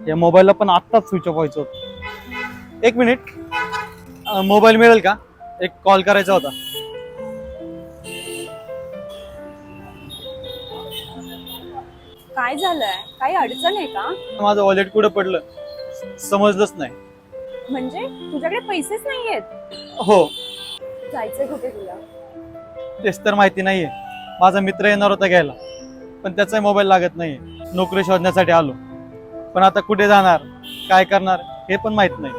या मोबाईलला पण आत्ताच स्विच ऑफ व्हायचं होतं. एक मिनिट मोबाईल मिळेल का? एक कॉल करायचा होता. काय झालंय? काही अडचण आहे का? माझं वॉलेट कुठं पडलं? समजलंच नाही. म्हणजे तुझ्याकडे पैसेच नाहीयेत? हो. जायचंय कुठे तुला? तेच तर माहिती नाहीये. माझा मित्र येणार होता घ्यायला. पण त्याचा मोबाईल लागत नाहीये. नोकरी शोधण्यासाठी आलो. पण आता कुठे जाणार? काय करणार? हे पण माहीत नाही.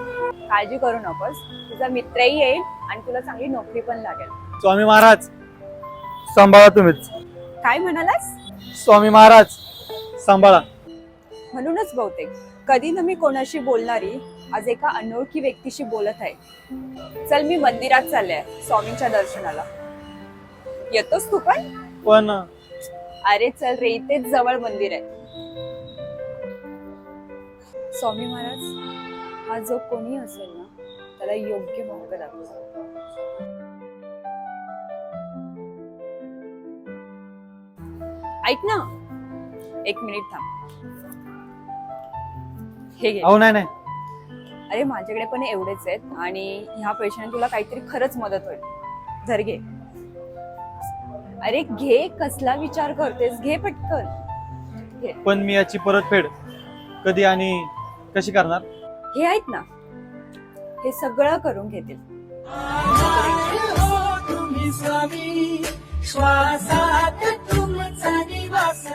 काळजी करू नकोस. तुझा मित्रही येईल आणि तुला चांगली नोकरी पण लागेल. स्वामी महाराज सांभाळा तुम्हीच. काय म्हणालास? स्वामी महाराज सांभाळा. म्हणूनच बहुतेक. कधी ना मी कोणाशी बोलणारी आज एका अनोळखी व्यक्तीशी बोलत आहे. चल मी मंदिरात चालले स्वामींच्या दर्शनाला. येतोस तू पण? पण अरे चल रे इथेच जवळ मंदिर आहे. स्वामी महाराज हा जो कोणी असेल ना त्याला योग्य मार्ग दाखव ऐक ना एक मिनिट थांब. हे घे. अहो नाही नाही. अरे माझ्याकडे पण एवढेच आहेत आणि ह्या पैशाने तुला काहीतरी खरंच मदत होईल. धर घे. अरे घे कसला विचार करतेस? घे पटकन. घे. पण मी याची परतफेड कधी आणि कशी करणार? हे आहेत ना. हे सगळं करून घेतील. तुम्ही स्वामी श्वासात तुमचा निवास.